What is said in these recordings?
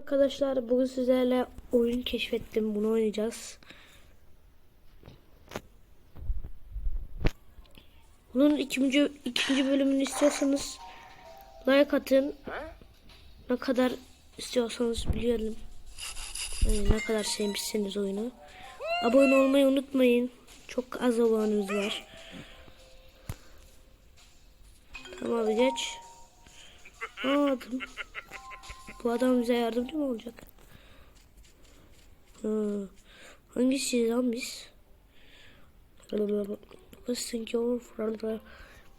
Arkadaşlar bugün sizlerle oyun keşfettim. Bunu oynayacağız. Bunun ikinci, ikinci bölümünü istiyorsanız like atın. Ne kadar istiyorsanız biliyorum. Yani ne kadar sevmişsiniz oyunu. Abone olmayı unutmayın. Çok az abonemiz var. Tamam abi geç. Anladım. Bu adam bize yardımcı mı olacak? Ha. Hangisi lan biz?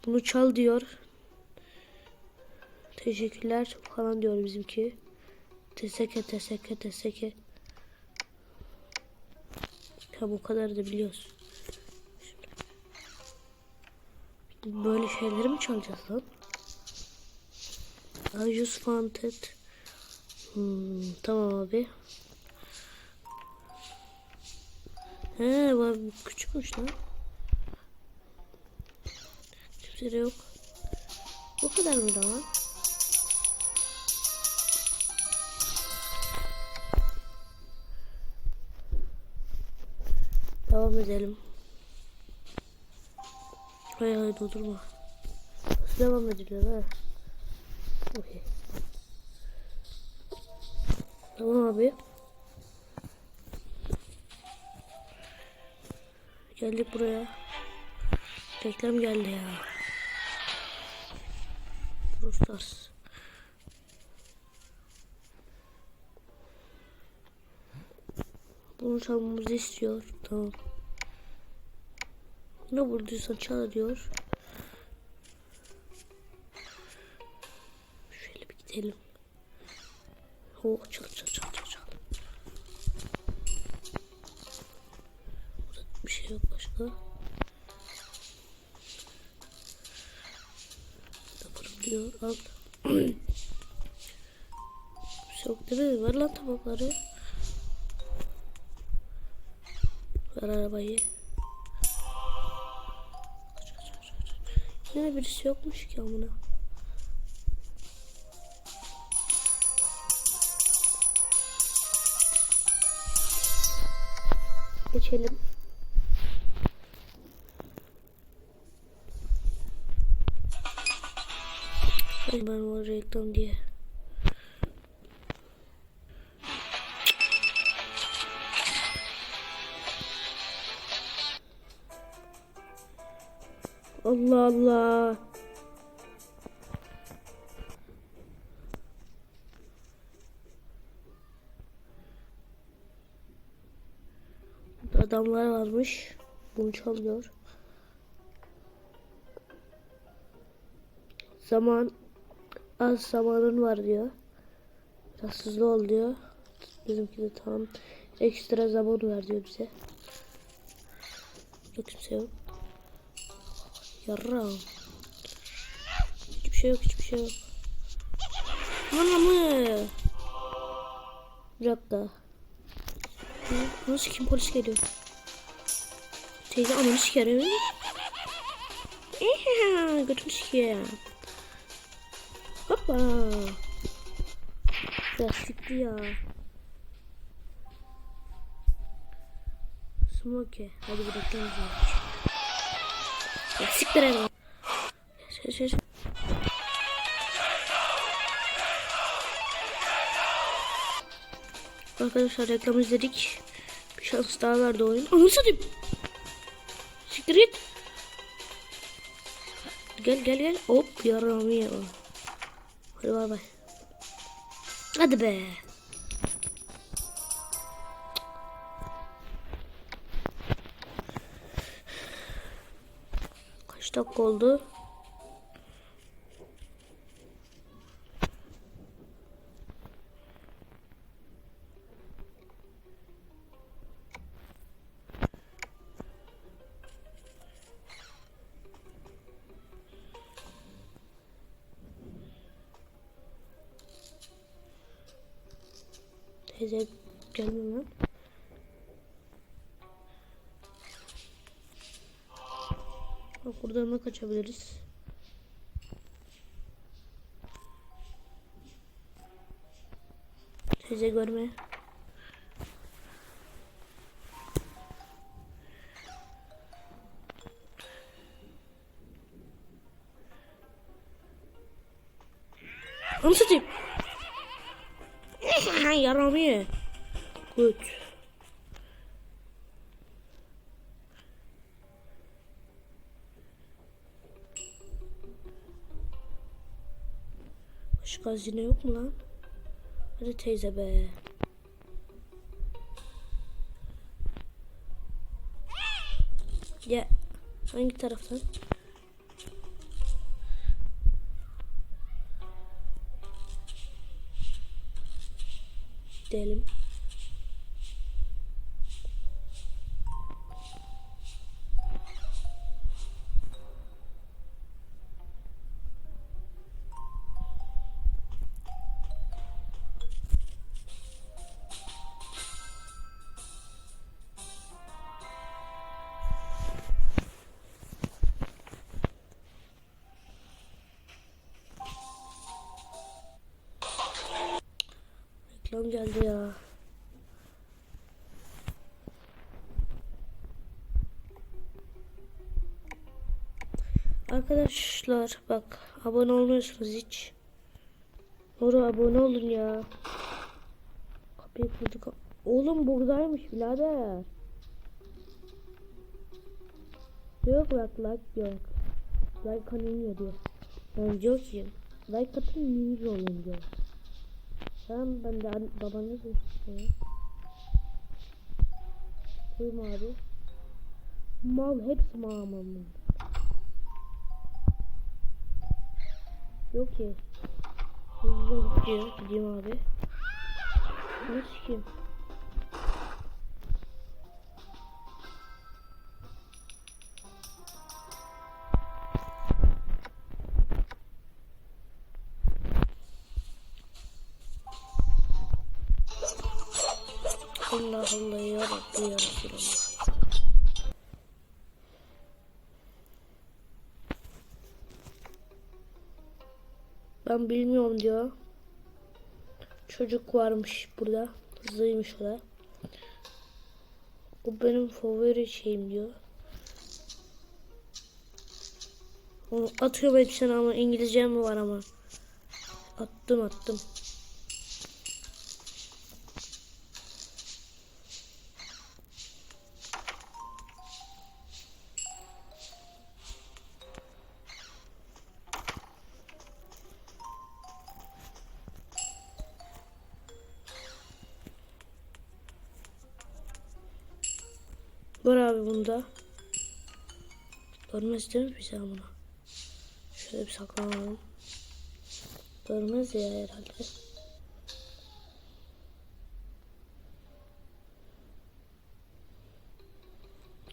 Bunu çal diyor. Teşekkürler falan diyor bizimki. Teseke teseke teseke. Ya bu kadar da biliyoruz. Böyle şeyleri mi çalacağız lan? I just wanted. Hmm, tamam abi. He bu küçükmüş lan. Kimse yok. Bu kadar mı daha? Devam edelim. Hayır hayır durdurma. Nasıl devam ediliyor ha? Okey. Tamam abi. Geldik buraya. Reklam geldi ya. Rostars. Bunu çalmamızı istiyor. Tamam. Ne bulduysan çal diyor. Şöyle bir gidelim. O çal çal çal çal çal. Burada bir şey yok başka. Yaparım diyor al. bir şey değil mi? Ver lan tabakları. Ver arabayı. Yine birisi yokmuş ki amına. Geçelim. Ben o reklam diye. Allah Allah. Adamlar varmış. Bunu çalıyor. Zaman az zamanın var diyor. Biraz hızlı ol diyor. Bizimki de tamam. Ekstra zaman ver diyor bize. Yok kimse yok. Yarram. Hiçbir şey yok, hiçbir şey yok. Bana mı? Bir dakika. Nasıl kim polis geliyor? Teyze ananı sikerim. Eee götünü sikeyim. Hoppa. Ya sikti ya. Smoke. Hadi bir dakika. Ya siktir. Şey, şey, şey. Arkadaşlar reklam izledik. Bir şans daha verdi oyun. Anı satayım. Siktir git. Gel gel gel. Hop yaramı ya. Hadi bay bay. Hadi be. Kaç dakika oldu? Gelmiyor lan. Bak buradan da kaçabiliriz. Bize görme. Yaramıyor. Good. Başka hazine yok mu lan? Hadi teyze be. Ya hangi taraftan? Gidelim. Reklam geldi ya. Arkadaşlar bak abone olmuyorsunuz hiç. Doğru abone olun ya. Kapıyı kırdık. Oğlum buradaymış birader. Yok bak like yok. Like kanıyor diyor. Ben diyor ki like atın ninja olun diyor. Tamam ben de an- babanı istiyorum. Koyayım abi. Mal hepsi mal. Yok ki. Hızlıca gidiyor. Gideyim abi. Ne sikeyim? Allah Allah ya Rabbi ya Resulallah. Ben bilmiyorum diyor. Çocuk varmış burada. Hızlıymış o da. O benim favori şeyim diyor. Onu atıyorum hepsini ama İngilizce mi var ama. Attım attım. Var abi bunda. Görmez değil mi bize bunu? Şöyle bir saklanalım. Görmez ya herhalde.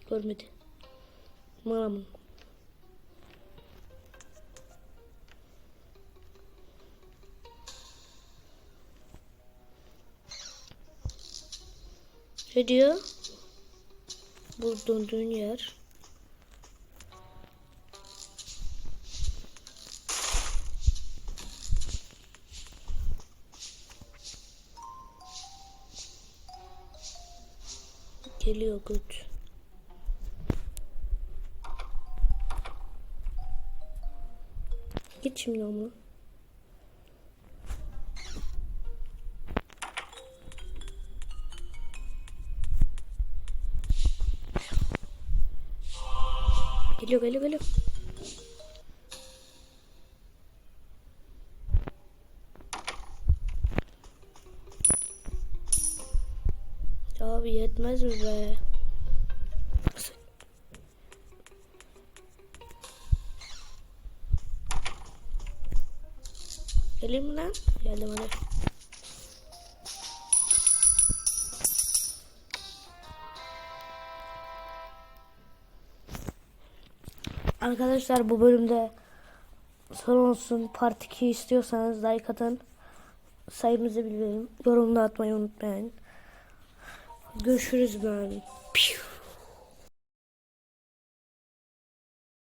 Görmedi. Malamın. Ne diyor? Bulunduğun yer. Geliyor güç. Git şimdi ama. Hello hello hello अब ये इतना सुबह है। Hello ma'am Yadav मैं Arkadaşlar bu bölümde son olsun part 2 istiyorsanız like atın. Sayımızı bildirin. Yorumda atmayı unutmayın. Görüşürüz ben. Piu.